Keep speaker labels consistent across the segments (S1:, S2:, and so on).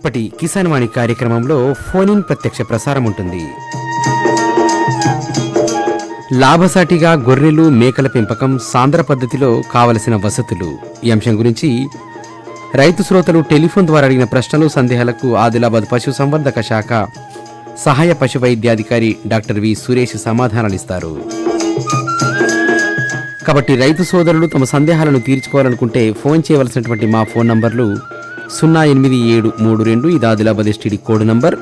S1: ఇప్పటి కిసాన్ వాణి కార్యక్రమంలో phone in ప్రత్యక్ష ప్రసారం ఉంటుంది. లాభసాటిగా గొర్రెలు మేకల పెంపకం సాంద్ర పద్ధతిలో కావలసిన వసతులు. ఈ అంశం గురించి రైతు శ్రోతలు టెలిఫోన్ ద్వారా అడిగిన ప్రశ్నలు సందేహాలకు ఆదిలాబాద్ పశు సంవర్ధక శాఖ సహాయ పశు వైద్యాధికారి డాక్టర్ వి. సురేష్ సమాధానాలిస్తారు. కాబట్టి రైతు సోదరులు తమ సందేహాలను తీర్చుకోవాలనుకుంటే ఫోన్ చేయవలసినటువంటి మా ఫోన్ నంబర్లు సున్నా ఎనిమిది ఏడు మూడు రెండు ఇది ఆదిలాబాద్ ఎస్టీడీ కోడ్ నంబర్.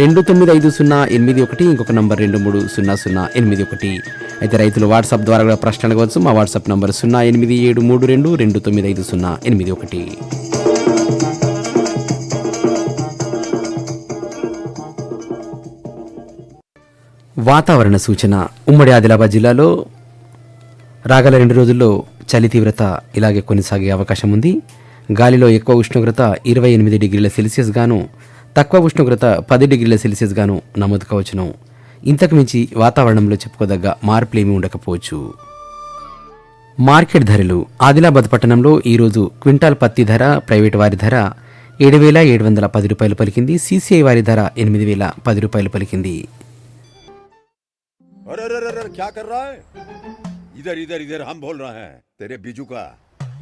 S1: రెండు తొమ్మిది ఐదు సున్నా ఎనిమిది ఒకటి ఇంకొక నంబర్ రెండు మూడు సున్నా సున్నా ఎనిమిది ఒకటి. అయితే రైతులు వాట్సాప్ ద్వారా కూడా ప్రశ్న అడగవచ్చు. మా వాట్సాప్ నంబర్ సున్నా ఎనిమిది ఏడు మూడు రెండు రెండు తొమ్మిది ఐదు సున్నా ఎనిమిది ఒకటి. వాతావరణ సూచన. ఉమ్మడి ఆదిలాబాద్ జిల్లాలో రాగల రెండు రోజుల్లో చలి తీవ్రత ఇలాగే కొనసాగే అవకాశం ఉంది. గాలిలో ఎక్కువ ఉష్ణోగ్రత ఇరవై ఎనిమిది డిగ్రీల సెల్సియస్ గాను తక్కువ ఉష్ణోగ్రత పది డిగ్రీల సెల్సియస్ గాను నమోదు కావచ్చును ఇంతకు మించి వాతావరణంలో చెప్పుకోదగ్గ మార్పులేమీ ఉండకపోవచ్చు. మార్కెట్ ధరలు. ఆదిలాబాద్ పట్టణంలో ఈరోజు క్వింటాల్ పత్తి ధర ప్రైవేటు వారి ధర ఏడు వేల ఏడు వందల పది రూపాయలు పలికింది. సీసీఐ వారి ధర ఎనిమిది వేల పది రూపాయలు పలికింది.
S2: ఇదర్ ఇదర్ ఇదర్ హమ్ బోల్ రా బిజు కా.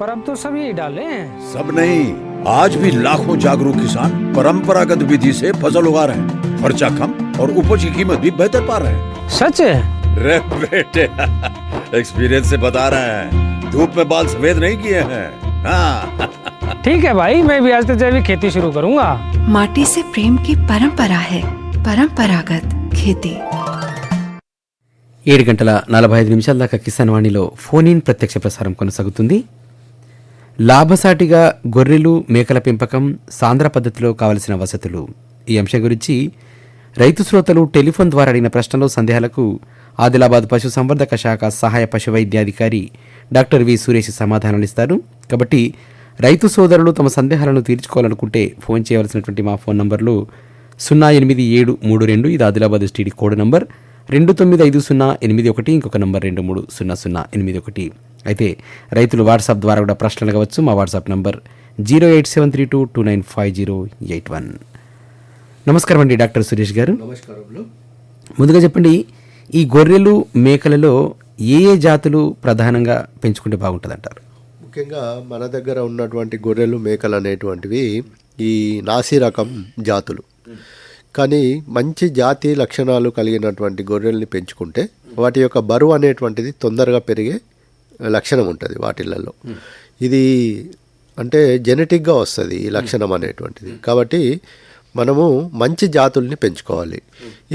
S3: पर अब तो सब यही डाले हैं
S2: सब नहीं आज भी लाखों जागरूक किसान परंपरागत विधि से फसल उगा रहे हैं खर्चा कम और उपज की कीमत भी बेहतर पा रहे हैं
S3: सच है
S2: रे बेटे एक्सपीरियंस से बता रहे हैं धूप में बाल सफेद नहीं किए हैं हाँ
S3: ठीक है भाई मैं भी आज से जैविक खेती शुरू करूंगा
S4: माटी से प्रेम की परंपरा है परंपरागत खेती
S1: ఏడు గంటల నలభై ఐదు నిమిషాల దాకా కిసాన్ వాణిలో ఫోన్ ఇన్ ప్రత్యక్ష ప్రసారం కొనసాగుతుంది లాభసాటిగా గొర్రెలు మేకల పెంపకం సాంద్ర పద్ధతిలో కావలసిన వసతులు. ఈ అంశం గురించి రైతు శ్రోతలు టెలిఫోన్ ద్వారా అడిగిన ప్రశ్నలు సందేహాలకు ఆదిలాబాద్ పశు సంవర్ధక శాఖ సహాయ పశు వైద్యాధికారి డాక్టర్ వి సురేష్ సమాధానాలిస్తారు కాబట్టి రైతు సోదరులు తమ సందేహాలను తీర్చుకోవాలనుకుంటే ఫోన్ చేయవలసినటువంటి మా ఫోన్ నంబర్లు సున్నా ఎనిమిది ఏడు మూడు రెండు ఇది ఆదిలాబాద్ స్టీడీ కోడ్ నంబర్. రెండు తొమ్మిది ఐదు సున్నా ఎనిమిది ఒకటి ఇంకొక నంబర్ రెండు మూడు సున్నా సున్నా ఎనిమిది ఒకటి. అయితే రైతులు వాట్సాప్ ద్వారా కూడా ప్రశ్నలు అడగవచ్చు. మా WhatsApp number zero eight seven three two two nine five zero eight one. నమస్కారం అండి డాక్టర్ సురేష్ గారు.
S5: నమస్కారములు.
S1: ముందుగా చెప్పండి ఈ గొర్రెలు మేకలలో ఏ ఏ జాతులు ప్రధానంగా పెంచుకుంటే బాగుంటుంది అంటారు
S5: ముఖ్యంగా మన దగ్గర ఉన్నటువంటి గొర్రెలు మేకలు అనేటువంటివి ఈ నాసి రకం జాతులు. కానీ మంచి జాతి లక్షణాలు కలిగినటువంటి గొర్రెల్ని పెంచుకుంటే వాటి యొక్క బరువు అనేటువంటిది తొందరగా పెరిగే లక్షణం ఉంటుంది వాటిలలో. ఇది అంటే జెనెటిక్గా వస్తుంది ఈ లక్షణం అనేటువంటిది. కాబట్టి మనము మంచి జాతుల్ని పెంచుకోవాలి.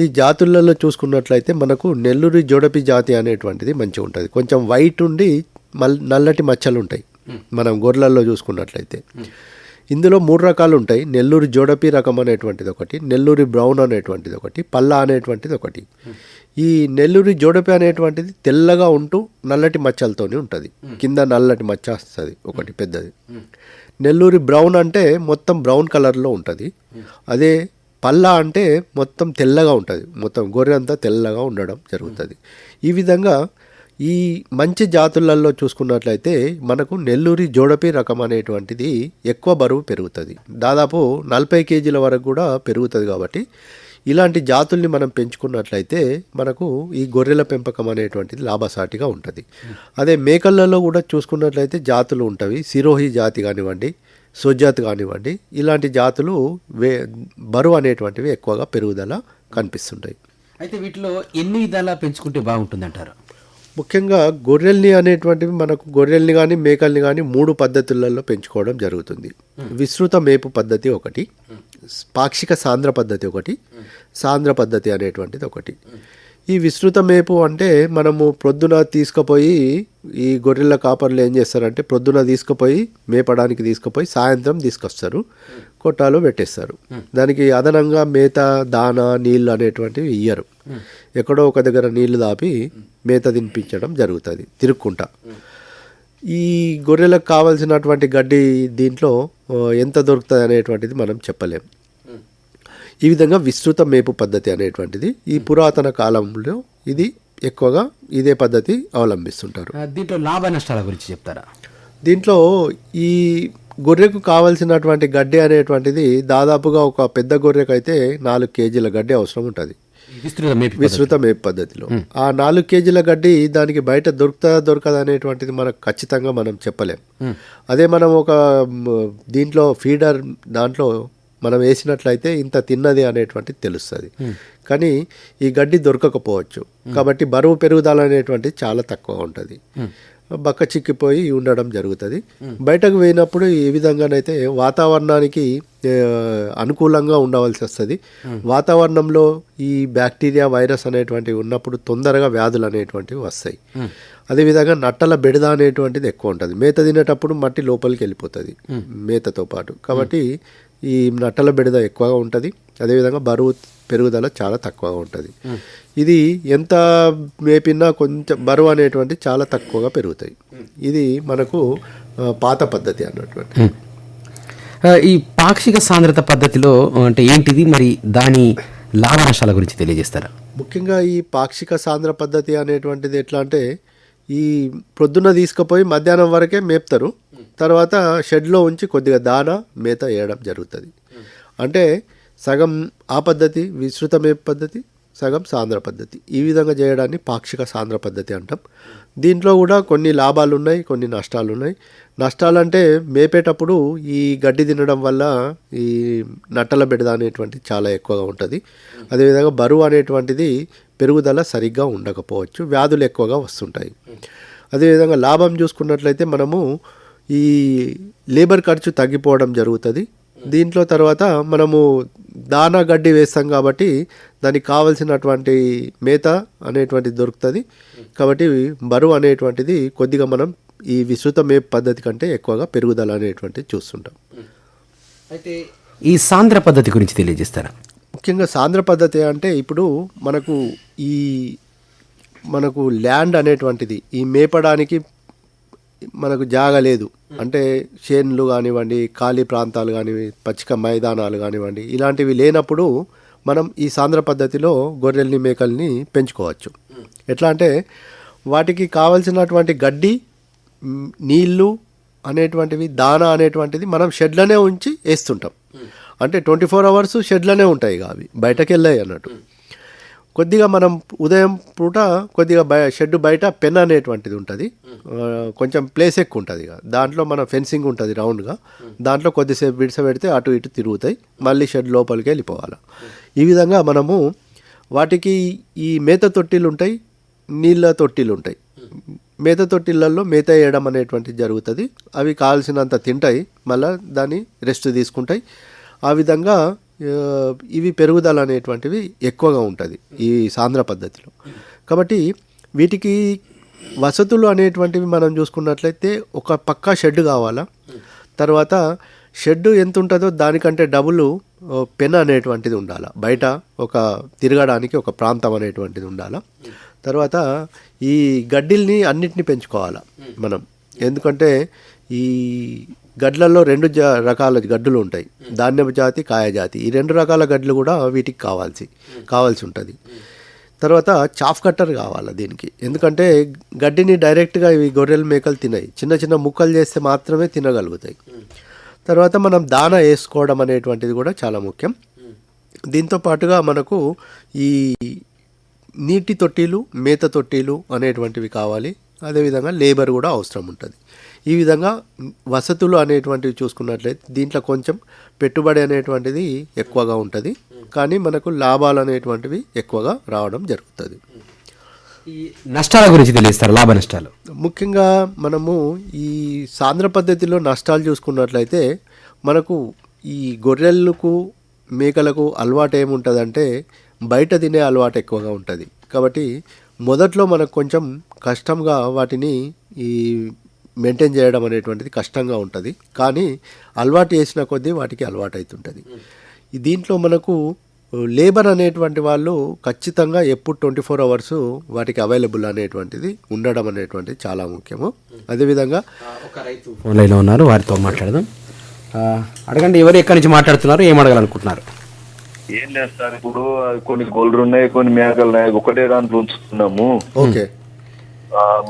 S5: ఈ జాతులలో చూసుకున్నట్లయితే మనకు నెల్లూరి జోడపి జాతి అనేటువంటిది మంచిగా ఉంటుంది. కొంచెం వైట్ ఉండి మల్ నల్లటి మచ్చలు ఉంటాయి మనం గొర్రెలలో చూసుకున్నట్లయితే. ఇందులో మూడు రకాలు ఉంటాయి నెల్లూరి జోడపి రకం అనేటువంటిది ఒకటి నెల్లూరి బ్రౌన్ అనేటువంటిది ఒకటి పల్లా అనేటువంటిది ఒకటి. ఈ నెల్లూరి జోడపి అనేటువంటిది తెల్లగా ఉంటూ నల్లటి మచ్చలతోని ఉంటుంది. కింద నల్లటి మచ్చ వస్తుంది ఒకటి పెద్దది. నెల్లూరి బ్రౌన్ అంటే మొత్తం బ్రౌన్ కలర్లో ఉంటుంది. అదే పల్లా అంటే మొత్తం తెల్లగా ఉంటుంది. మొత్తం గొర్రె అంతా తెల్లగా ఉండడం జరుగుతుంది. ఈ విధంగా ఈ మంచి జాతులలో చూసుకున్నట్లయితే మనకు నెల్లూరి జోడపి రకం అనేటువంటిది ఎక్కువ బరువు పెరుగుతుంది. దాదాపు నలభై కేజీల వరకు కూడా పెరుగుతుంది కాబట్టి ఇలాంటి జాతుల్ని మనం పెంచుకున్నట్లయితే మనకు ఈ గొర్రెల పెంపకం అనేటువంటిది లాభసాటిగా ఉంటుంది. అదే మేకలలో కూడా చూసుకున్నట్లయితే జాతులు ఉంటవి. సిరోహి జాతి కానివ్వండి సోజాత్ కానివ్వండి ఇలాంటి జాతులు వే బరువు అనేటువంటివి ఎక్కువగా పెరుగుదల కనిపిస్తుంటాయి.
S1: అయితే వీటిలో ఎన్ని విధాలా పెంచుకుంటే బాగుంటుంది అంటారు
S5: ముఖ్యంగా గొర్రెల్ని అనేటువంటివి మనకు గొర్రెల్ని కానీ మేకల్ని కానీ మూడు పద్ధతులలో పెంచుకోవడం జరుగుతుంది. విస్తృత మేపు పద్ధతి ఒకటి పాక్షిక సాంద్ర పద్ధతి ఒకటి సాంద్ర పద్ధతి అనేటువంటిది ఒకటి. ఈ విస్తృత మేపు అంటే మనము ప్రొద్దున తీసుకుపోయి ఈ గొర్రెల కాపర్లు ఏం చేస్తారంటే ప్రొద్దున తీసుకుపోయి మేపడానికి తీసుకుపోయి సాయంత్రం తీసుకొస్తారు. కొట్టాలు పెట్టేస్తారు. దానికి అదనంగా మేత దాన నీళ్ళు అనేటువంటివి ఇయ్యరు. ఎక్కడో ఒక దగ్గర నీళ్ళు దాపి మేత తినిపించడం జరుగుతుంది తిరుక్కుంటా. ఈ గొర్రెలకు కావాల్సినటువంటి గడ్డి దీంట్లో ఎంత దొరుకుతుంది అనేటువంటిది మనం చెప్పలేం. ఈ విధంగా విస్తృత మేపు పద్ధతి అనేటువంటిది ఈ పురాతన కాలంలో ఇది ఎక్కువగా ఇదే పద్ధతి అవలంబిస్తుంటారు.
S1: దీంట్లో లాభ నష్టాల గురించి చెప్తారా?
S5: దీంట్లో ఈ గొర్రెకు కావలసినటువంటి గడ్డి అనేటువంటిది దాదాపుగా ఒక పెద్ద గొర్రెకు అయితే నాలుగు కేజీల గడ్డి అవసరం ఉంటుంది.
S1: విస్తృత మేపు
S5: పద్ధతిలో. ఆ నాలుగు కేజీల గడ్డి దానికి బయట దొరుకుతుందా దొరకదా అనేటువంటిది మనకు ఖచ్చితంగా మనం చెప్పలేం. అదే మనం ఒక దీంట్లో ఫీడర్ దాంట్లో మనం వేసినట్లయితే ఇంత తిన్నది అనేటువంటిది తెలుస్తుంది. కానీ ఈ గడ్డి దొరకకపోవచ్చు. కాబట్టి బరువు పెరుగుదల అనేటువంటిది చాలా తక్కువ ఉంటుంది. బక్క చిక్కిపోయి ఉండడం జరుగుతుంది. బయటకు పోయినప్పుడు ఈ విధంగానైతే వాతావరణానికి అనుకూలంగా ఉండవలసి వస్తుంది. వాతావరణంలో ఈ బ్యాక్టీరియా వైరస్ అనేటువంటివి ఉన్నప్పుడు తొందరగా వ్యాధులు అనేటువంటివి వస్తాయి. అదేవిధంగా నట్టల బెడద అనేటువంటిది ఎక్కువ ఉంటుంది. మేత తినేటప్పుడు మట్టి లోపలికి వెళ్ళిపోతుంది. మేతతో పాటు. కాబట్టి ఈ నట్టల బెడద ఎక్కువగా ఉంటుంది. అదేవిధంగా బరువు పెరుగుదల చాలా తక్కువగా ఉంటుంది. ఇది ఎంత మేపినా కొంచెం బరువు అనేటువంటి చాలా తక్కువగా పెరుగుతాయి. ఇది మనకు పాత పద్ధతి అన్నటువంటి.
S1: ఈ పాక్షిక సాంద్రత పద్ధతిలో అంటే ఏంటిది? మరి దాని లాభ నష్టాల గురించి తెలియజేస్తారా?
S5: ముఖ్యంగా ఈ పాక్షిక సాంద్ర పద్ధతి అనేటువంటిది ఎట్లా అంటే ఈ ప్రొద్దున తీసుకుపోయి మధ్యాహ్నం వరకే మేపుతారు. తర్వాత షెడ్లో ఉంచి కొద్దిగా దాన మేత వేయడం జరుగుతుంది. అంటే సగం ఆ పద్ధతి విస్తృతమే పద్ధతి సగం సాంద్ర పద్ధతి. ఈ విధంగా చేయడాన్ని పాక్షిక సాంద్ర పద్ధతి అంటాం. దీంట్లో కూడా కొన్ని లాభాలు ఉన్నాయి కొన్ని నష్టాలు ఉన్నాయి నష్టాలు అంటే మేపేటప్పుడు ఈ గడ్డి తినడం వల్ల ఈ నట్టల బెడద అనేటువంటిది చాలా ఎక్కువగా ఉంటుంది. అదేవిధంగా బరువు అనేటువంటిది పెరుగుదల సరిగ్గా ఉండకపోవచ్చు వ్యాధులు ఎక్కువగా వస్తుంటాయి. అదేవిధంగా లాభం చూసుకున్నట్లయితే మనము ఈ లేబర్ ఖర్చు తగ్గిపోవడం జరుగుతుంది. దీంట్లో తర్వాత మనము దానా గడ్డి వేస్తాం కాబట్టి దానికి కావలసినటువంటి మేత అనేటువంటిది దొరుకుతుంది. కాబట్టి బరువు అనేటువంటిది కొద్దిగా మనం ఈ విస్తృత మేపు పద్ధతి కంటే ఎక్కువగా పెరుగుదల అనేటువంటిది చూస్తుంటాం.
S1: అయితే ఈ సాంద్ర పద్ధతి గురించి తెలియజేస్తారా?
S5: ముఖ్యంగా సాంద్ర పద్ధతి అంటే ఇప్పుడు మనకు ఈ మనకు ల్యాండ్ అనేటువంటిది ఈ మేపడానికి మనకు జాగ లేదు. అంటే చేన్లు కానివ్వండి ఖాళీ ప్రాంతాలు కానివ్వండి పచ్చిక మైదానాలు కానివ్వండి ఇలాంటివి లేనప్పుడు మనం ఈ సాంద్ర పద్ధతిలో గొర్రెల్ని మేకల్ని పెంచుకోవచ్చు. ఎట్లా అంటే వాటికి కావలసినటువంటి గడ్డి నీళ్ళు అనేటువంటివి దానా అనేటువంటిది మనం షెడ్లనే ఉంచి వేస్తుంటాం. అంటే ట్వంటీ ఫోర్ అవర్స్ షెడ్లనే ఉంటాయి ఇక అవి. బయటకు వెళ్ళాయి అన్నట్టు. కొద్దిగా మనం ఉదయం పూట కొద్దిగా బయ షెడ్ బయట పెన్ అనేటువంటిది ఉంటుంది. కొంచెం ప్లేస్ ఎక్కువ ఉంటుంది ఇక. దాంట్లో మన ఫెన్సింగ్ ఉంటుంది రౌండ్గా. దాంట్లో కొద్దిసేపు విడిస పెడితే అటు ఇటు తిరుగుతాయి. మళ్ళీ షెడ్ లోపలికి వెళ్ళిపోవాలి. ఈ విధంగా మనము వాటికి ఈ మేత తొట్టిలు ఉంటాయి నీళ్ళ తొట్టిలు ఉంటాయి. మేత తొట్టిళ్ళల్లో మేత వేయడం అనేటువంటిది జరుగుతుంది. అవి కావాల్సినంత తింటాయి. మళ్ళీ దాన్ని రెస్ట్ తీసుకుంటాయి. ఆ విధంగా ఇవి పెరుగుదల అనేటువంటివి ఎక్కువగా ఉంటుంది ఈ సాంద్ర పద్ధతిలో. కాబట్టి వీటికి వసతులు అనేటువంటివి మనం చూసుకున్నట్లయితే ఒక పక్కా షెడ్ కావాలా? తర్వాత షెడ్ ఎంత ఉంటుందో దానికంటే డబుల్ పెన్ అనేటువంటిది ఉండాలి? బయట ఒక తిరగడానికి ఒక ప్రాంతం అనేటువంటిది ఉండాలి? తర్వాత ఈ గడ్డిల్ని అన్నిటిని పెంచుకోవాలి మనం? ఎందుకంటే ఈ గడ్లలో రెండు జా రకాల గడ్డులు ఉంటాయి. ధాన్యపు జాతి కాయజాతి ఈ రెండు రకాల గడ్లు కూడా వీటికి కావాల్సి కావాల్సి ఉంటుంది. తర్వాత చాఫ్ కట్టర్ కావాలి దీనికి. ఎందుకంటే గడ్డిని డైరెక్ట్గా ఇవి గొర్రెలు మేకలు తినాయి. చిన్న చిన్న ముక్కలు చేస్తే మాత్రమే తినగలుగుతాయి. తర్వాత మనం దాన వేసుకోవడం అనేటువంటిది కూడా చాలా ముఖ్యం. దీంతో పాటుగా మనకు ఈ నీటి తొట్టీలు మేత తొట్టీలు అనేటువంటివి కావాలి. అదేవిధంగా లేబర్ కూడా అవసరం ఉంటుంది. ఈ విధంగా వసతులు అనేటువంటివి చూసుకున్నట్లయితే దీంట్లో కొంచెం పెట్టుబడి అనేటువంటిది ఎక్కువగా ఉంటుంది. కానీ మనకు లాభాలు అనేటువంటివి ఎక్కువగా రావడం జరుగుతుంది.
S1: ఈ నష్టాల గురించి తెలియస్తారు లాభ నష్టాలు.
S5: ముఖ్యంగా మనము ఈ సాంద్ర పద్ధతిలో నష్టాలు చూసుకున్నట్లయితే మనకు ఈ గొర్రెలకు మేకలకు అలవాటు ఏముంటుందంటే బయట తినే అలవాటు ఎక్కువగా ఉంటుంది. కాబట్టి మొదట్లో మనకు కొంచెం కష్టంగా వాటిని ఈ మెయింటైన్ చేయడం అనేటువంటిది కష్టంగా ఉంటుంది. కానీ అలవాటు చేసిన కొద్దీ వాటికి అలవాటు అవుతుంటుంది దీంట్లో మనకు లేబర్ అనేటువంటి వాళ్ళు ఖచ్చితంగా ఎప్పుడు ట్వంటీ ఫోర్ అవర్స్ వాటికి అవైలబుల్ అనేటువంటిది ఉండడం అనేటువంటిది చాలా ముఖ్యము. అదేవిధంగా
S1: ఫోన్ లైన్లో ఉన్నారు వారితో మాట్లాడదాం. అడగండి ఎవరు ఎక్కడి నుంచి మాట్లాడుతున్నారు ఏం అడగాలనుకుంటున్నారు?
S6: ఏం లేదు సార్ ఇప్పుడు కొన్ని గోల్డ్ ఉన్నాయి కొన్ని మేకలు ఉన్నాయి ఒకటే దాంట్లో ఉంచుతున్నాము.
S5: ఓకే.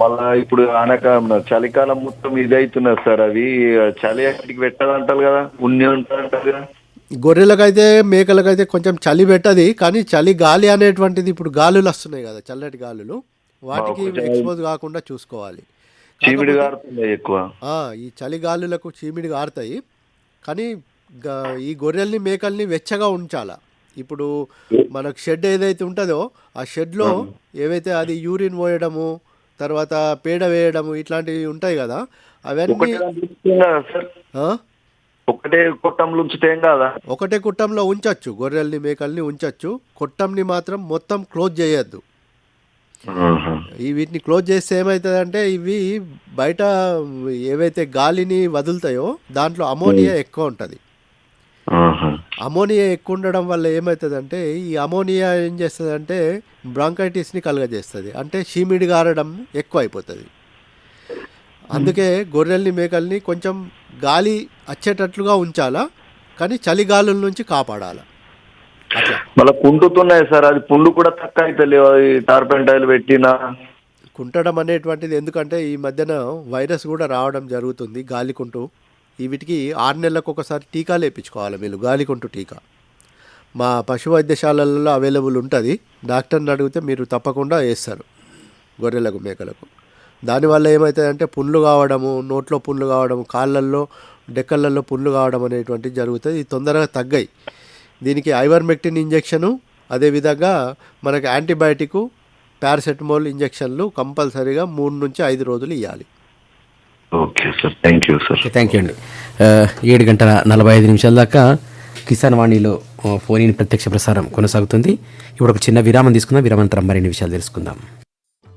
S6: మళ్ళా ఇప్పుడు ఆనక చలికాలం మొత్తం ఇది అవుతున్నారు సార్ అవి. చలి అక్కడికి పెట్టదంటారు కదా ఉన్ని ఉంటారంటారు కదా.
S5: గొర్రెలకైతే మేకలకైతే కొంచెం చలి పెట్టది కానీ చలి గాలి అనేటువంటిది ఇప్పుడు గాలులు వస్తున్నాయి కదా చల్లటి గాలులు. వాటికి ఎక్స్పోజ్ కాకుండా చూసుకోవాలి.
S6: చీమిడి ఎక్కువ.
S5: ఈ చలి గాలులకు చీమిడి గారుతాయి. కానీ ఈ గొర్రెల్ని మేకల్ని వెచ్చగా ఉంచాలా. ఇప్పుడు మనకు షెడ్ ఏదైతే ఉంటుందో ఆ షెడ్లో ఏవైతే అది యూరిన్ పోయడము తర్వాత పేడ వేయడము ఇట్లాంటివి ఉంటాయి కదా అవన్నీ
S6: ఒకటే కొట్టంలో ఉంచుతాం కదా?
S5: ఒకటే కుట్టంలో ఉంచొచ్చు గొర్రెల్ని మేకల్ని ఉంచొచ్చు. కొట్టంని మాత్రం మొత్తం క్లోజ్ చేయొద్దు. వీటిని క్లోజ్ చేస్తే ఏమవుతుందంటే ఇవి బయట ఏవైతే గాలిని వదులుతాయో దాంట్లో అమోనియా ఎక్కువ ఉంటుంది.
S6: ఆహా.
S5: అమోనియా ఎక్కువ ఉండడం వల్ల ఏమవుతుందంటే ఈ అమోనియా ఏం చేస్తుందంటే బ్రాంకైటిస్ని కలుగజేస్తుంది. అంటే చీమిడి గారడం ఎక్కువ అయిపోతుంది అందుకే గొర్రెల్ని మేకల్ని కొంచెం గాలి వచ్చేటట్లుగా ఉంచాలా కానీ చలిగాలుల నుంచి కాపాడాలి. అట్లా.
S6: మళ్ళా కుంటుతున్నాయి సార్ అది పుండు కూడా తక్కువ అది పెట్టినా.
S5: కుంటడం అనేటువంటిది ఎందుకంటే ఈ మధ్యన వైరస్ కూడా రావడం జరుగుతుంది గాలికుంటు. వీటికి ఆరు నెలలకు ఒకసారి టీకాలు వేయించుకోవాలి మీరు గాలికొంటు టీకా. మా పశు వైద్యశాలలలో అవైలబుల్ ఉంటుంది. డాక్టర్ని అడిగితే మీరు తప్పకుండా వేస్తారు గొర్రెలకు మేకలకు. దానివల్ల ఏమవుతుందంటే పుండ్లు కావడము నోట్లో పుండ్లు కావడము కాళ్ళల్లో డెక్కలలో పుండ్లు కావడం అనేటువంటిది జరుగుతుంది. ఇది తొందరగా తగ్గాయి. దీనికి ఐవర్మెక్టిన్ ఇంజెక్షను అదేవిధంగా మనకి యాంటీబయాటిక్ పారాసెటమాల్ ఇంజెక్షన్లు కంపల్సరీగా మూడు నుంచి ఐదు రోజులు ఇవ్వాలి
S6: okay sir thank you sir
S1: okay thank you అండి. ఏడు గంటల నలభై ఐదు నిమిషాల దాకా కిసాన్ వాణిలో ఫోన్ ఇన్ ప్రత్యక్ష ప్రసారం కొనసాగుతుంది. ఇప్పుడు ఒక చిన్న విరామం తీసుకుందాం. విరామంతరం మరిన్ని విషయాలు తెలుసుకుందాం.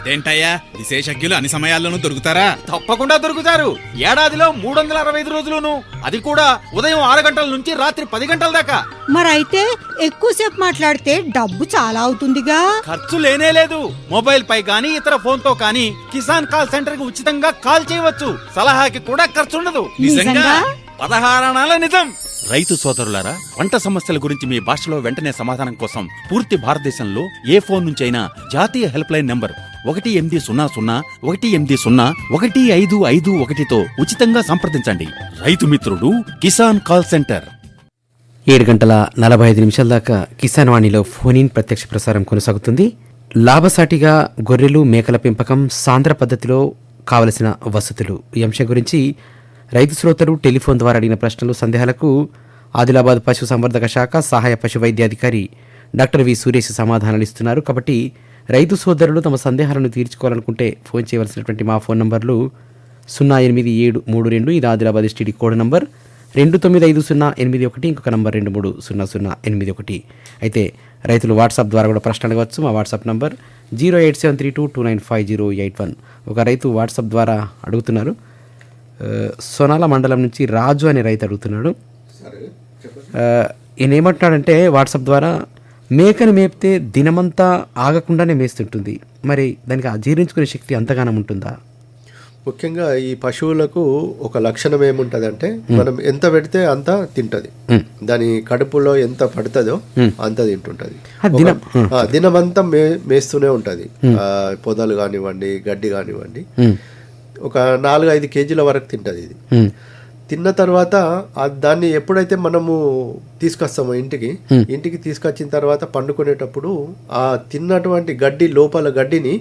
S7: అదేంటయ్యా? విశేషజ్ఞులు అన్ని సమయాల్లోనూ దొరుకుతారా?
S8: తప్పకుండా దొరుకుతారు. ఏడాదిలో మూడు వందల అరవై ఐదు రోజులును. అది కూడా ఉదయం ఆరు గంటల నుంచి రాత్రి పది గంటల దాకా.
S9: మరైతే ఎక్కువసేపు మాట్లాడితే డబ్బు చాలా అవుతుందిగా.
S8: ఖర్చు లేనే లేదు. మొబైల్ పై గానీ ఇతర ఫోన్తో కానీ కిసాన్ కాల్ సెంటర్కి ఉచితంగా కాల్ చేయవచ్చు. సలహాకి కూడా ఖర్చు ఉండదు
S9: నిజంగా?
S8: పదహారణాల నిజం. రైతు సోదరులారా పంట సమస్యల గురించి మీ భాషలో వెంటనే సమాధానం కోసం పూర్తి భారతదేశంలో ఏ ఫోన్ నుంచైనా జాతీయ హెల్ప్ లైన్ నంబర్ ఒకటి ఎనిమిది సున్నా సున్నా ఒకటి ఎనిమిది సున్నా ఒకటి ఐదు ఐదు ఒకటితో ఉచితంగా సంప్రదించండి. రైతు మిత్రుడు కిసాన్ కాల్ సెంటర్.
S1: ఏడు గంటల నలభై ఐదు నిమిషాల దాకా కిసాన్ వాణిలో ఫోన్ ఇన్ ప్రత్యక్ష ప్రసారం కొనసాగుతుంది. లాభసాటిగా గొర్రెలు మేకల పెంపకం సాంద్ర పద్ధతిలో కావలసిన వసతులు. ఈ అంశం గురించి రైతు శ్రోతలు టెలిఫోన్ ద్వారా అడిగిన ప్రశ్నలు సందేహాలకు ఆదిలాబాద్ పశు సంవర్ధక శాఖ సహాయ పశు వైద్యాధికారి డాక్టర్ వి సురేష్ సమాధానాలు ఇస్తున్నారు కాబట్టి రైతు సోదరులు తమ సందేహాలను తీర్చుకోవాలనుకుంటే ఫోన్ చేయవలసినటువంటి మా ఫోన్ నంబర్లు సున్నా ఎనిమిది ఏడు మూడు రెండు ఇది ఆదిలాబాద్ ఎస్టీడీ కోడ్ నంబర్. రెండు తొమ్మిది ఐదు సున్నా ఎనిమిది ఒకటి ఇంకొక నంబర్ రెండు మూడు సున్నా సున్నా ఎనిమిది ఒకటి. అయితే రైతులు వాట్సాప్ ద్వారా కూడా ప్రశ్న అడగవచ్చు. మా WhatsApp number zero eight seven three two two nine five zero eight one. ఒక రైతు వాట్సాప్ ద్వారా అడుగుతున్నారు. సోనాల మండలం నుంచి రాజు అనే రైతు అడుగుతున్నాడు. ఈయన ఏమంటున్నాడంటే వాట్సాప్ ద్వారా మేకను మేపితే దినమంతా ఆగకుండానే మేస్తుంటుంది. మరి దానికి ఆ జీర్ణించుకునే శక్తి అంతగానం ఉంటుందా?
S5: ముఖ్యంగా ఈ పశువులకు ఒక లక్షణం ఏముంటదంటే మనం ఎంత పెడితే అంత తింటది. దాని కడుపులో ఎంత పడుతుందో అంత తింటుంటది. దినమంతా మే మేస్తూనే ఉంటది. పొదలు కానివ్వండి గడ్డి కానివ్వండి. ఒక నాలుగు ఐదు కేజీల వరకు తింటది ఇది. తిన్న తర్వాత దాన్ని ఎప్పుడైతే మనము తీసుకొస్తామో ఇంటికి ఇంటికి తీసుకొచ్చిన తర్వాత పండుకునేటప్పుడు ఆ తిన్నటువంటి గడ్డి లోపల గడ్డిని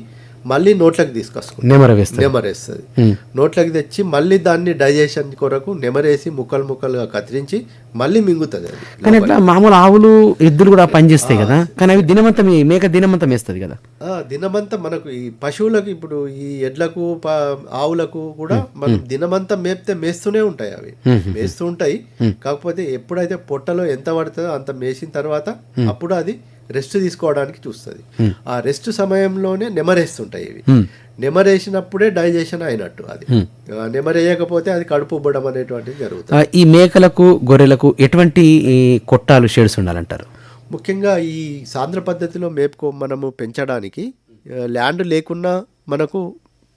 S5: మళ్ళీ నోట్లోకి తీసుకొస్తాం
S1: నెమర వేస్తారు
S5: నెమరేస్తుంది నోట్లోకి తెచ్చి మళ్ళీ దాన్ని డైజెషన్ కొరకు నెమరేసి ముక్కలు ముక్కలుగా కత్తిరించి మళ్ళీ మింగుతుంది
S1: కానీ ఇట్లా మామూలు ఆవులు ఎద్దులు కూడా పనిచేస్తాయి కదా. కానీ అవి దినమంతా మేక దినమంతా వేస్తుంది కదా?
S5: దినమంతా మనకు ఈ పశువులకు ఇప్పుడు ఈ ఎడ్లకు ఆవులకు కూడా మనం దినమంతా మేపితే మేస్తూనే ఉంటాయి అవి. మేస్తూ ఉంటాయి. కాకపోతే ఎప్పుడైతే పొట్టలో ఎంత పడుతుందో అంత మేసిన తర్వాత అప్పుడు అది రెస్ట్ తీసుకోవడానికి చూస్తుంది. ఆ రెస్ట్ సమయంలోనే నెమరేస్తుంటాయి ఇవి. నెమరేసినప్పుడే డైజెషన్ అయినట్టు అది. నెమరేయకపోతే అది కడుపు ఉబ్బడం అనేటువంటిది జరుగుతుంది.
S1: ఈ మేకలకు గొర్రెలకు ఎటువంటి కొట్టాలు షేడ్స్ ఉండాలంటారు?
S5: ముఖ్యంగా ఈ సాంద్ర పద్ధతిలో మేపుకో మనము పెంచడానికి ల్యాండ్ లేకున్నా మనకు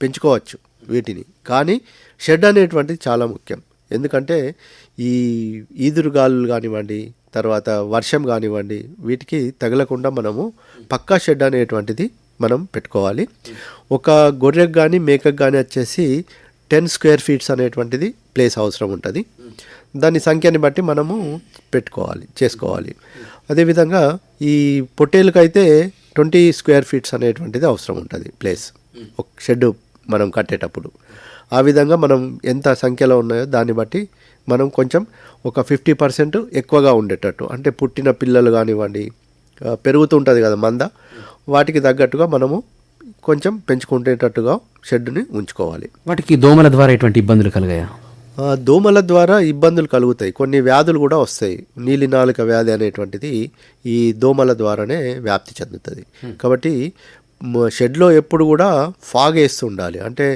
S5: పెంచుకోవచ్చు వీటిని. కానీ షెడ్ అనేటువంటిది చాలా ముఖ్యం. ఎందుకంటే ఈ ఈదురుగాలు కానివ్వండి తర్వాత వర్షం కానివ్వండి వీటికి తగలకుండా మనము పక్కా షెడ్ అనేటువంటిది మనం పెట్టుకోవాలి. ఒక గొర్రెకు కానీ మేకకు కానీ వచ్చేసి టెన్ స్క్వేర్ ఫీట్స్ అనేటువంటిది ప్లేస్ అవసరం ఉంటుంది. దాని సంఖ్యని బట్టి మనము పెట్టుకోవాలి చేసుకోవాలి. అదేవిధంగా ఈ పొట్టేలకైతే ట్వంటీ స్క్వేర్ ఫీట్స్ అనేటువంటిది అవసరం ఉంటుంది ప్లేస్ ఒక షెడ్ మనం కట్టేటప్పుడు. ఆ విధంగా మనం ఎంత సంఖ్యలో ఉన్నాయో దాన్ని బట్టి మనం కొంచెం ఒక ఫిఫ్టీ పర్సెంట్ ఎక్కువగా ఉండేటట్టు. అంటే పుట్టిన పిల్లలు కానివ్వండి పెరుగుతుంటుంది కదా మంద వాటికి తగ్గట్టుగా మనము కొంచెం పెంచుకుంటేటట్టుగా షెడ్ని ఉంచుకోవాలి.
S1: వాటికి దోమల ద్వారా ఎటువంటి ఇబ్బందులు కలిగాయా?
S5: దోమల ద్వారా ఇబ్బందులు కలుగుతాయి. కొన్ని వ్యాధులు కూడా వస్తాయి. నీలి నాలుక వ్యాధి అనేటువంటిది ఈ దోమల ద్వారానే వ్యాప్తి చెందుతుంది. కాబట్టి షెడ్లో ఎప్పుడు కూడా ఫాగ్ వేస్తూ ఉండాలి అంటే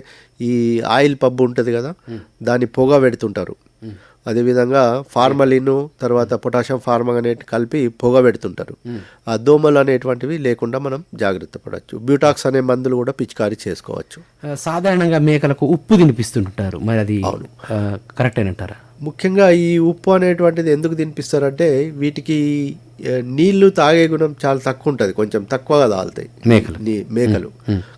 S5: ఈ ఆయిల్ పబ్బు ఉంటుంది కదా దాన్ని పొగ పెడుతుంటారు. అదేవిధంగా ఫార్మలిన్ తర్వాత పొటాషియం ఫార్మా అనేటి కలిపి పొగ పెడుతుంటారు. ఆ దోమలు అనేటువంటివి లేకుండా మనం జాగ్రత్త పడవచ్చు. బ్యూటాక్స్ అనే మందులు కూడా పిచికారీ చేసుకోవచ్చు.
S1: సాధారణంగా మేకలకు ఉప్పు తినిపిస్తుంటారు. మరి అది కరెక్ట్ అంటారా
S5: ముఖ్యంగా ఈ ఉప్పు అనేటువంటిది ఎందుకు తినిపిస్తారంటే వీటికి నీళ్ళు తాగే గుణం చాలా తక్కువ ఉంటుంది కొంచెం తక్కువగా తాగుతాయి.
S1: మేకలు.
S5: మేకలు.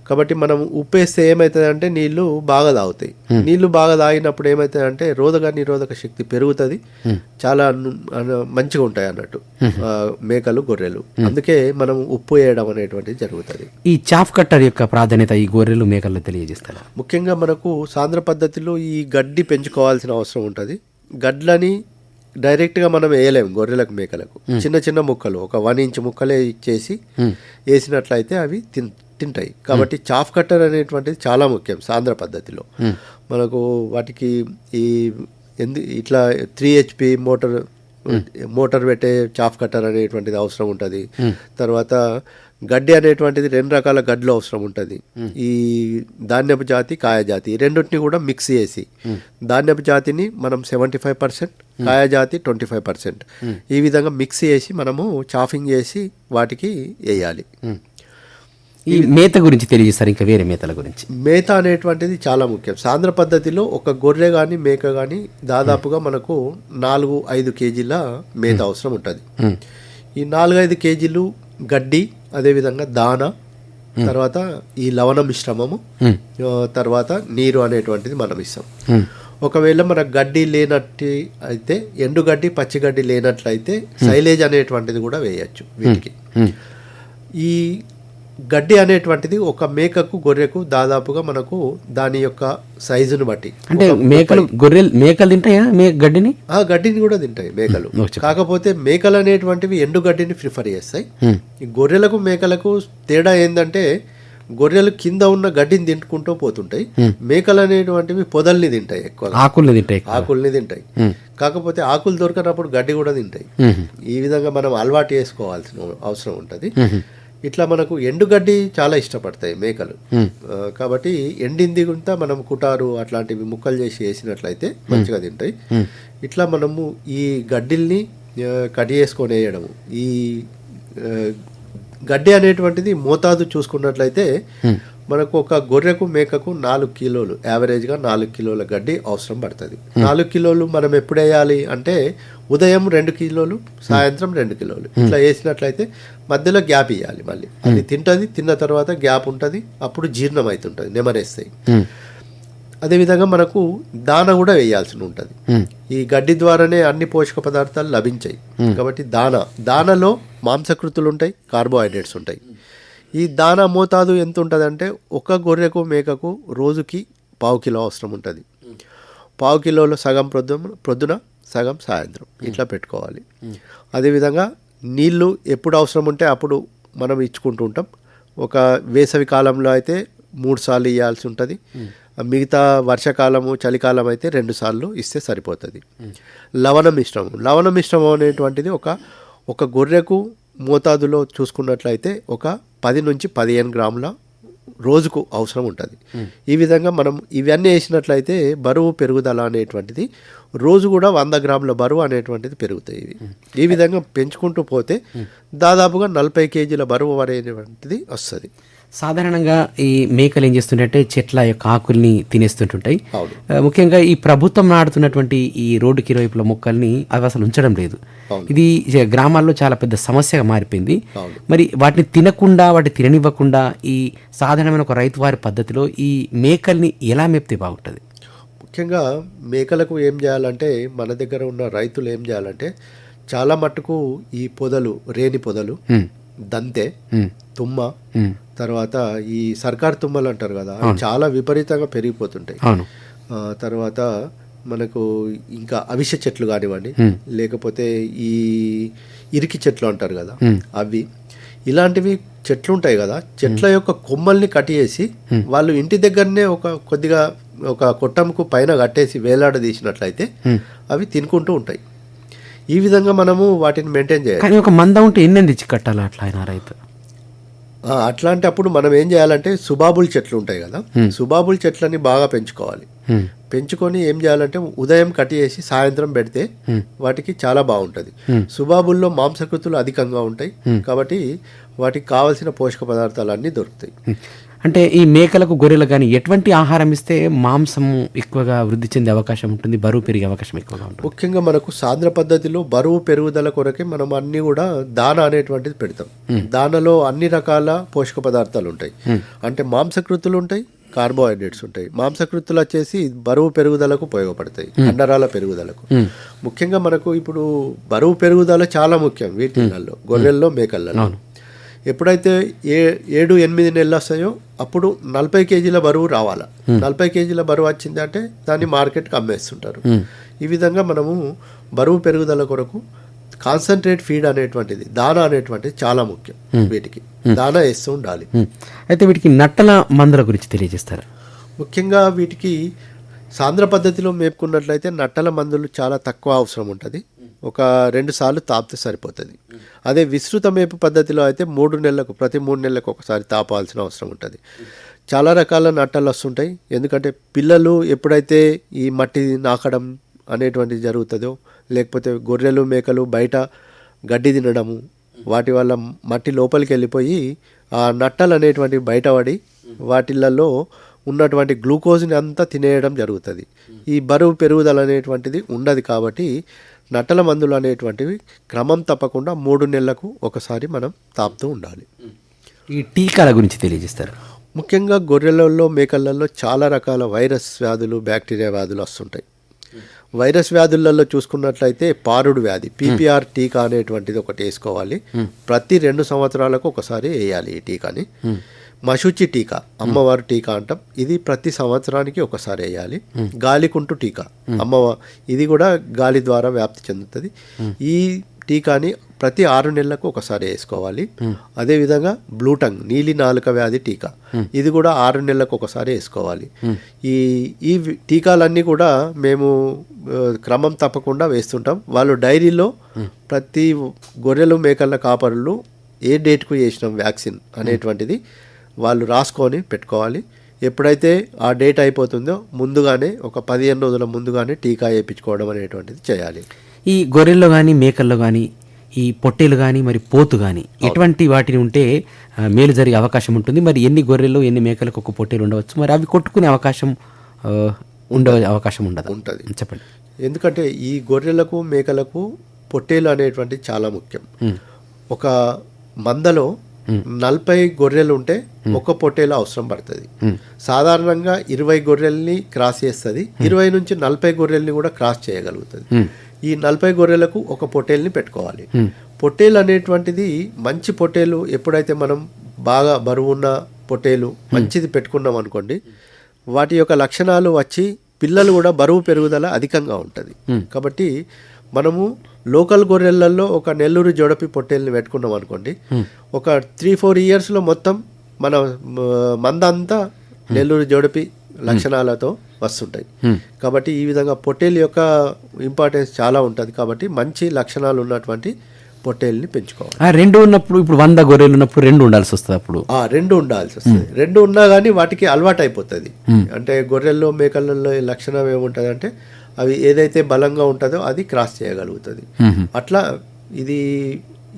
S5: కాబట్టి మనం ఉప్పు వేస్తే ఏమవుతుంది అంటే నీళ్ళు బాగా తాగుతాయి. నీళ్ళు బాగా తాగినప్పుడు ఏమవుతుంది అంటే రోధక నిరోధక శక్తి పెరుగుతుంది. చాలా మంచిగా ఉంటాయి అన్నట్టు. మేకలు గొర్రెలు. అందుకే మనం ఉప్పు వేయడం అనేటువంటిది జరుగుతుంది.
S1: ఈ చాఫ్ కట్టర్ యొక్క ప్రాధాన్యత ఈ గొర్రెలు మేకల్లో తెలియజేస్తారా?
S5: ముఖ్యంగా మనకు సాంద్ర పద్ధతిలో ఈ గడ్డి పెంచుకోవాల్సిన అవసరం ఉంటుంది. గడ్లని డైరెక్ట్గా మనం వేయలేము గొర్రెలకు మేకలకు. చిన్న చిన్న ముక్కలు ఒక వన్ ఇంచ్ ముక్కలే ఇచ్చేసి వేసినట్లయితే అవి తిన్ తింటాయి. కాబట్టి చాఫ్ కట్టర్ అనేటువంటిది చాలా ముఖ్యం సాంద్ర పద్ధతిలో. మనకు వాటికి ఈ ఎందు ఇట్లా త్రీ హెచ్పి మోటార్ మోటార్ పెట్టే చాఫ్ కట్టర్ అనేటువంటిది అవసరం ఉంటుంది. తర్వాత గడ్డి అనేటువంటిది రెండు రకాల గడ్లు అవసరం ఉంటుంది. ఈ ధాన్యపు జాతి కాయ జాతి రెండింటిని కూడా మిక్స్ చేసి ధాన్యపు జాతిని మనం సెవెంటీ ఫైవ్ పర్సెంట్ కాయ జాతి ట్వంటీ ఫైవ్ పర్సెంట్ ఈ విధంగా మిక్స్ చేసి మనము చాఫింగ్ చేసి వాటికి వేయాలి.
S1: ఈ మేత గురించి తెలియజేస్తారు ఇంకా వేరే మేతల గురించి.
S5: మేత అనేటువంటిది చాలా ముఖ్యం. సాంద్ర పద్ధతిలో ఒక గొర్రె కానీ మేక కానీ దాదాపుగా మనకు నాలుగు ఐదు కేజీల మేత అవసరం ఉంటుంది. ఈ నాలుగు ఐదు కేజీలు గడ్డి అదేవిధంగా దాన తర్వాత ఈ లవణ మిశ్రమము తర్వాత నీరు అనేటువంటిది మనం ఇస్తాం. ఒకవేళ మనకు గడ్డి లేనట్టు అయితే ఎండుగడ్డి పచ్చిగడ్డి లేనట్లయితే సైలేజ్ అనేటువంటిది కూడా వేయచ్చు వీటికి. ఈ గడ్డి అనేటువంటిది ఒక మేకకు గొర్రెకు దాదాపుగా మనకు దాని యొక్క సైజును బట్టి.
S1: అంటే మేకలు గొర్రెలు మేకలు తింటాయా మే గడ్డిని?
S5: ఆ గడ్డిని కూడా తింటాయి మేకలు. కాకపోతే మేకలు అనేటువంటివి ఎండు గడ్డిని ప్రిఫర్ చేస్తాయి. ఈ గొర్రెలకు మేకలకు తేడా ఏంటంటే గొర్రెలు కింద ఉన్న గడ్డిని తింటుకుంటూ పోతుంటాయి. మేకలు అనేటువంటివి పొదల్ని తింటాయి ఎక్కువగా.
S1: ఆకుల్ని తింటాయి
S5: ఆకుల్ని తింటాయి. కాకపోతే ఆకులు దొరకనప్పుడు గడ్డి కూడా తింటాయి. ఈ విధంగా మనం అలవాటు చేసుకోవాల్సిన అవసరం ఉంటుంది. ఇట్లా మనకు ఎండుగడ్డి చాలా ఇష్టపడతాయి మేకలు. ఆ, కాబట్టి ఎండింది గుంత మనం కుటారు అట్లాంటివి ముక్కలు చేసి వేసినట్లయితే మంచిగా తింటాయి. ఇట్లా మనము ఈ గడ్డిల్ని కట్ చేసుకొని వేయడము. ఈ గడ్డి అనేటువంటిది మోతాదు చూసుకున్నట్లయితే మనకు ఒక గొర్రెకు మేకకు నాలుగు కిలోలు యావరేజ్గా నాలుగు కిలోల గడ్డి అవసరం పడుతుంది. నాలుగు కిలోలు మనం ఎప్పుడు వేయాలి అంటే ఉదయం రెండు కిలోలు సాయంత్రం రెండు కిలోలు. ఇట్లా వేసినట్లయితే మధ్యలో గ్యాప్ ఇవ్వాలి మళ్ళీ. అది తింటుంది తిన్న తర్వాత గ్యాప్ ఉంటుంది అప్పుడు జీర్ణం అవుతుంటుంది నెమరేస్తాయి అదేవిధంగా మనకు దాన కూడా వేయాల్సి ఉంటుంది. ఈ గడ్డి ద్వారానే అన్ని పోషక పదార్థాలు లభించాయి. కాబట్టి దాన దానలో మాంసకృతులు ఉంటాయి కార్బోహైడ్రేట్స్ ఉంటాయి. ఈ దాన మోతాదు ఎంత ఉంటుంది అంటే ఒక గొర్రెకు మేకకు రోజుకి పావు కిలో అవసరం ఉంటుంది. పావు కిలోలో సగం ప్రొద్దున ప్రొద్దున సగం సాయంత్రం ఇట్లా పెట్టుకోవాలి. అదేవిధంగా నీళ్ళు ఎప్పుడు అవసరం ఉంటే అప్పుడు మనం ఇచ్చుకుంటూ ఉంటాం. ఒక వేసవి కాలంలో అయితే మూడు సార్లు ఇవ్వాల్సి ఉంటుంది. మిగతా వర్షాకాలము చలికాలం అయితే రెండు సార్లు ఇస్తే సరిపోతుంది. లవణ మిశ్రమం లవణ మిశ్రమం అనేటువంటిది ఒక ఒక గొర్రెకు మోతాదులో చూసుకున్నట్లయితే ఒక పది నుంచి పదిహేను గ్రాముల రోజుకు అవసరం ఉంటుంది. ఈ విధంగా మనం ఇవన్నీ వేసినట్లయితే బరువు పెరుగుదల అనేటువంటిది రోజు కూడా వంద గ్రాముల బరువు అనేటువంటిది పెరుగుతాయి ఇవి. ఈ విధంగా పెంచుకుంటూ పోతే దాదాపుగా నలభై కేజీల బరువు అనేటువంటిది వస్తుంది.
S1: సాధారణంగా ఈ మేకలు ఏం చేస్తుంటే చెట్ల యొక్క ఆకుల్ని తినేస్తుంటుంటాయి. ముఖ్యంగా ఈ ప్రభుత్వం నాడుతున్నటువంటి ఈ రోడ్డుకి ఇరువైపుల మొక్కల్ని అవి అసలు ఉంచడం లేదు. ఇది గ్రామాల్లో చాలా పెద్ద సమస్యగా మారిపోయింది. మరి వాటిని తినకుండా వాటిని తిననివ్వకుండా ఈ సాధారణమైన ఒక రైతు వారి పద్ధతిలో ఈ మేకల్ని ఎలా మేపితే బాగుంటుంది?
S5: ముఖ్యంగా మేకలకు ఏం చేయాలంటే మన దగ్గర ఉన్న రైతులు ఏం చేయాలంటే చాలా మట్టుకు ఈ పొదలు రేని పొదలు దంతె తుమ్మ తర్వాత ఈ సర్కార్ తుమ్మలు అంటారు కదా చాలా విపరీతంగా పెరిగిపోతుంటాయి. తర్వాత మనకు ఇంకా అవిసె చెట్లు కానివ్వండి లేకపోతే ఈ ఇరికి చెట్లు అంటారు కదా అవి. ఇలాంటివి చెట్లు ఉంటాయి కదా చెట్ల యొక్క కొమ్మల్ని కట్టేసి వాళ్ళు ఇంటి దగ్గరనే ఒక కొద్దిగా ఒక కొట్టంకు పైన కట్టేసి వేలాడదీసినట్లయితే అవి తినుకుంటూ ఉంటాయి. ఈ విధంగా మనము వాటిని మెయింటైన్ చేయాలి.
S1: ఒక మంద ఉంటే ఎన్ని కట్టాలి అట్లా అయినా రైతు?
S5: ఆ, అట్లాంటి అప్పుడు మనం ఏం చేయాలంటే సుబాబుల్ చెట్లు ఉంటాయి కదా సుబాబుల్ చెట్లని బాగా పెంచుకోవాలి. పెంచుకొని ఏం చేయాలంటే ఉదయం కట్ చేసి సాయంత్రం పెడితే వాటికి చాలా బాగుంటుంది. సుబాబుల్లో మాంసకృతులు అధికంగా ఉంటాయి కాబట్టి వాటికి కావలసిన పోషక పదార్థాలు అన్నీ దొరుకుతాయి
S1: అంటే ఈ మేకలకు గొర్రెలకు కానీ ఎటువంటి ఆహారం ఇస్తే మాంసం ఎక్కువగా వృద్ధి చెందే అవకాశం ఉంటుంది బరువు పెరిగే అవకాశం ఎక్కువగా ఉంటుంది?
S5: ముఖ్యంగా మనకు సాంద్ర పద్ధతిలో బరువు పెరుగుదల కొరకే మనం అన్ని కూడా దాన అనేటువంటిది పెడతాం. దానలో అన్ని రకాల పోషక పదార్థాలు ఉంటాయి. అంటే మాంసకృతులు ఉంటాయి కార్బోహైడ్రేట్స్ ఉంటాయి. మాంసకృతులు వచ్చేసి బరువు పెరుగుదలకు ఉపయోగపడతాయి కండరాల పెరుగుదలకు. ముఖ్యంగా మనకు ఇప్పుడు బరువు పెరుగుదల చాలా ముఖ్యం వీటిల్లో గొర్రెల్లో మేకల్లో. ఎప్పుడైతే ఏ ఏడు ఎనిమిది నెలలు వస్తాయో అప్పుడు నలభై కేజీల బరువు రావాలా. నలభై కేజీల బరువు వచ్చింది అంటే దాన్ని మార్కెట్కి అమ్మేస్తుంటారు. ఈ విధంగా మనము బరువు పెరుగుదల కొరకు కాన్సన్ట్రేట్ ఫీడ్ అనేటువంటిది దానా అనేటువంటిది చాలా ముఖ్యం వీటికి. దానా వేస్తూ ఉండాలి.
S1: అయితే వీటికి నట్టల మందుల గురించి తెలియజేస్తారా?
S5: ముఖ్యంగా వీటికి సాంద్ర పద్ధతిలో మేపుకున్నట్లయితే నట్టల మందులు చాలా తక్కువ అవసరం ఉంటుంది. ఒక రెండు సార్లు తాపితే సరిపోతుంది. అదే విస్తృత మేపు పద్ధతిలో అయితే మూడు నెలలకు ప్రతి మూడు నెలలకు ఒకసారి తాపాల్సిన అవసరం ఉంటుంది. చాలా రకాల నట్టలు వస్తుంటాయి. ఎందుకంటే పిల్లలు ఎప్పుడైతే ఈ మట్టి నాకడం అనేటువంటిది జరుగుతుందో లేకపోతే గొర్రెలు మేకలు బయట గడ్డి తినడము వాటి వల్ల మట్టి లోపలికి వెళ్ళిపోయి ఆ నట్టలు అనేటువంటివి బయటపడి వాటిలలో ఉన్నటువంటి గ్లూకోజ్ని అంతా తినేయడం జరుగుతుంది. ఈ బరువు పెరుగుదల అనేటువంటిది ఉండదు కాబట్టి నట్టల మందులు అనేటువంటివి క్రమం తప్పకుండా మూడు నెలలకు ఒకసారి మనం తాపుతూ ఉండాలి.
S1: ఈ టీకాల గురించి తెలియజేస్తారా.
S5: ముఖ్యంగా గొర్రెలలో మేకలలో చాలా రకాల వైరస్ వ్యాధులు బ్యాక్టీరియా వ్యాధులు వస్తుంటాయి. వైరస్ వ్యాధులలో చూసుకున్నట్లయితే పారుడు వ్యాధి పీపీఆర్ టీకా అనేటువంటిది ఒకటి వేసుకోవాలి. ప్రతి రెండు సంవత్సరాలకు ఒకసారి వేయాలి ఈ టీకాని. మశుచి టీకా అమ్మవారు టీకా అంటాం. ఇది ప్రతి సంవత్సరానికి ఒకసారి వేయాలి. గాలికుంటు టీకా అమ్మవారు ఇది కూడా గాలి ద్వారా వ్యాప్తి చెందుతుంది. ఈ టీకాని ప్రతి ఆరు నెలలకు ఒకసారి వేసుకోవాలి. అదేవిధంగా బ్లూటంగ్ నీలి నాలుక వ్యాధి టీకా ఇది కూడా ఆరు నెలలకు ఒకసారి వేసుకోవాలి. ఈ ఈ టీకాలన్నీ కూడా మేము క్రమం తప్పకుండా వేస్తుంటాం. వాళ్ళు డైరీలో ప్రతి గొర్రెలు మేకల కాపరులు ఏ డేట్కు వేసినాం వ్యాక్సిన్ అనేటువంటిది వాళ్ళు రాసుకొని పెట్టుకోవాలి. ఎప్పుడైతే ఆ డేట్ అయిపోతుందో ముందుగానే ఒక పదిహేను రోజుల ముందుగానే టీకా వేయించుకోవడం అనేటువంటిది చేయాలి.
S1: ఈ గొర్రెల్లో కానీ మేకల్లో కానీ ఈ పొట్టేలు కానీ మరి పోతు కానీ ఎటువంటి వాటిని ఉంటే మేలు జరిగే అవకాశం ఉంటుంది. మరి ఎన్ని గొర్రెలు ఎన్ని మేకలకు ఒక పొట్టేలు ఉండవచ్చు? మరి అవి కొట్టుకునే అవకాశం ఉండే అవకాశం ఉండదు?
S5: ఉంటది.
S1: చెప్పండి.
S5: ఎందుకంటే ఈ గొర్రెలకు మేకలకు పొట్టేలు అనేటువంటిది చాలా ముఖ్యం. ఒక మందలో నలభై గొర్రెలు ఉంటే ఒక పొట్టేలు అవసరం పడుతుంది. సాధారణంగా ఇరవై గొర్రెల్ని క్రాస్ చేస్తుంది. ఇరవై నుంచి నలభై గొర్రెల్ని కూడా క్రాస్ చేయగలుగుతుంది. ఈ నలభై గొర్రెలకు ఒక పొట్టేల్ని పెట్టుకోవాలి. పొట్టేలు అనేటువంటిది మంచి పొట్టేలు ఎప్పుడైతే మనం బాగా బరువున్న పొట్టేలు మంచిది పెట్టుకున్నాం అనుకోండి వాటి యొక్క లక్షణాలు వచ్చి పిల్లలు కూడా బరువు పెరుగుదల అధికంగా ఉంటుంది. కాబట్టి మనము లోకల్ గొర్రెలలో ఒక నెల్లూరు జోడపి పొట్టేల్ని పెట్టుకున్నాం అనుకోండి. ఒక త్రీ ఫోర్ ఇయర్స్లో మొత్తం మన మ, మంద అంతా నెల్లూరు జోడపి లక్షణాలతో వస్తుంటాయి. కాబట్టి ఈ విధంగా పొట్టేలు యొక్క ఇంపార్టెన్స్ చాలా ఉంటుంది. కాబట్టి మంచి లక్షణాలు ఉన్నటువంటి పొట్టేల్ని పెంచుకోవాలి.
S1: రెండు ఉన్నప్పుడు ఇప్పుడు వంద గొర్రెలు ఉన్నప్పుడు రెండు ఉండాల్సి వస్తుంది అప్పుడు.
S5: ఆ రెండు ఉండాల్సి వస్తుంది. రెండు ఉన్నా కానీ వాటికి అలవాటు అయిపోతుంది అంటే గొర్రెల్లో మేకలలో లక్షణం ఏముంటుంది అంటే అవి ఏదైతే బలంగా ఉంటుందో అది క్రాస్ చేయగలుగుతుంది. అట్లా ఇది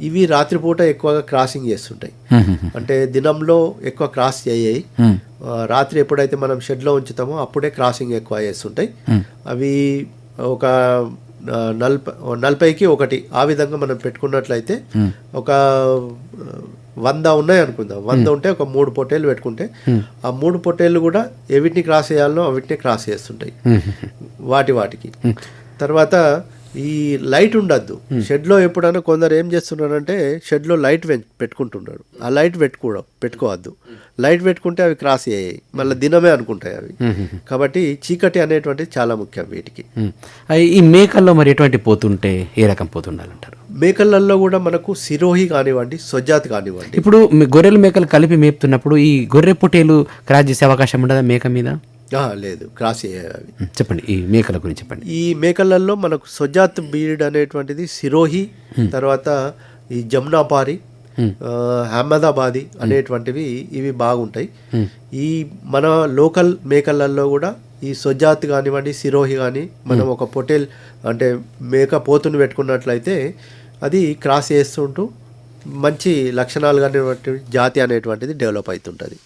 S5: ఇవి రాత్రిపూట ఎక్కువగా క్రాసింగ్ చేస్తుంటాయి. అంటే దినంలో ఎక్కువ క్రాస్ చేయాయి. రాత్రి ఎప్పుడైతే మనం షెడ్లో ఉంచుతామో అప్పుడే క్రాసింగ్ ఎక్కువ చేస్తుంటాయి. అవి ఒక నలభై నలభైకి ఒకటి ఆ విధంగా మనం పెట్టుకున్నట్లయితే ఒక వంద ఉన్నాయి అనుకుందాం. వంద ఉంటే ఒక మూడు పొట్టేలు పెట్టుకుంటే ఆ మూడు పొట్టేళ్ళు కూడా ఎవిటిని క్రాస్ చేయాలనో అవిటిని క్రాస్ చేస్తుంటాయి. వాటి వాటికి. తర్వాత ఈ లైట్ ఉండద్దు. షెడ్లో ఎప్పుడైనా కొందరు ఏం చేస్తున్నారంటే షెడ్లో లైట్ పెట్టుకుంటున్నారు ఆ లైట్ పెట్టుకోవడం పెట్టుకోవద్దు. లైట్ పెట్టుకుంటే అవి క్రాస్ అయ్యాయి. మళ్ళీ దినమే అనుకుంటాయి అవి. కాబట్టి చీకటి అనేటువంటిది చాలా ముఖ్యం వీటికి.
S1: ఆ, ఈ మేకల్లో మరి ఎటువంటి పోతుంటే ఏ రకం పోతు ఉండాలంటారు
S5: మేకలలో కూడా మనకు సిరోహి కానివ్వండి సొజాత్ కానివ్వండి.
S1: ఇప్పుడు గొర్రెలు మేకలు కలిపి మేపుతున్నప్పుడు ఈ గొర్రె పొట్టేలు క్రాస్ చేసే అవకాశం ఉండదా మేక మీద?
S5: లేదు. క్రాస్ అవి.
S1: చెప్పండి. ఈ మేకల గురించి చెప్పండి.
S5: ఈ మేకలలో మనకు సొజాత్ బీడ్ అనేటువంటిది సిరోహి తర్వాత ఈ జమునాపారి అహ్మదాబాది అనేటువంటివి ఇవి బాగుంటాయి. ఈ మన లోకల్ మేకలలో కూడా ఈ సొజాత్ కానివ్వండి సిరోహి కానీ మనం ఒక పొటేల్ అంటే మేక పోతుని పెట్టుకున్నట్లయితే అది క్రాస్ చేస్తుంటూ మంచి లక్షణాలు కానివ్వంటి జాతి అనేటువంటిది డెవలప్ అవుతుంటుంది.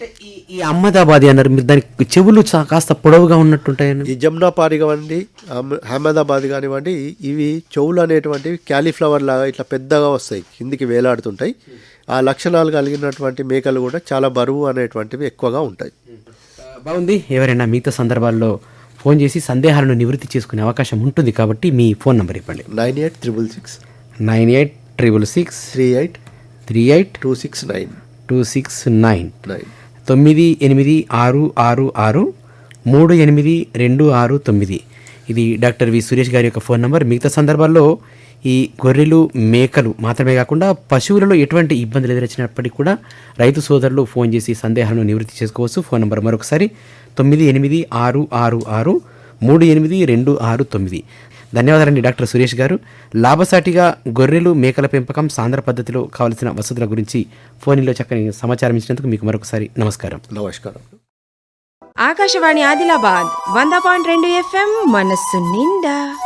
S1: అంటే ఈ ఈ అహ్మదాబాద్ అన్నారు మీరు దానికి చెవులు చా- కాస్త పొడవుగా ఉన్నట్టుంటాయని.
S5: ఈ జమునాపారి కానివ్వండి అహ్మ- అహ్మదాబాద్ కానివ్వండి ఇవి చెవులు అనేటువంటివి క్యాలీఫ్లవర్ లాగా ఇట్లా పెద్దగా వస్తాయి కిందికి వేలాడుతుంటాయి. ఆ లక్షణాలు కలిగినటువంటి మేకలు కూడా చాలా బరువు అనేటువంటివి ఎక్కువగా ఉంటాయి.
S1: బాగుంది. ఎవరైనా మిగతా సందర్భాల్లో ఫోన్ చేసి సందేహాలను నివృత్తి చేసుకునే అవకాశం ఉంటుంది కాబట్టి మీ ఫోన్ నంబర్ ఇవ్వండి.
S5: Nine eight triple six.
S1: Nine eight triple six.
S5: Three eight
S1: three eight
S5: two six nine.
S1: Two six nine.
S5: Nine.
S1: తొమ్మిది ఎనిమిది ఆరు ఆరు ఆరు మూడు ఎనిమిది రెండు ఆరు తొమ్మిది. ఇది డాక్టర్ వి. సురేష్ గారి యొక్క ఫోన్ నంబర్. మిగతా సందర్భాల్లో ఈ గొర్రెలు మేకలు మాత్రమే కాకుండా పశువులలో ఎటువంటి ఇబ్బందులు ఎదురొచ్చినప్పటికీ కూడా రైతు సోదరులు ఫోన్ చేసి సందేహాలను నివృత్తి చేసుకోవచ్చు. ఫోన్ నంబర్ మరొకసారి తొమ్మిది ఎనిమిది ఆరు ఆరు ఆరు మూడు ఎనిమిది రెండు ఆరు తొమ్మిది. ధన్యవాదాలండి డాక్టర్ సురేష్ గారు. లాభసాటిగా గొర్రెలు మేకల పెంపకం సాంద్ర పద్ధతిలో కావలసిన వసతుల గురించి ఫోన్లో చక్కని సమాచారం ఇచ్చినందుకు మీకు మరొకసారి నమస్కారం.
S5: నమస్కారం.
S10: ఆకాశవాణి ఆదిలాబాద్ వంద పాయింట్ రెండు ఎఫ్ఎం మనస్సు నిండా.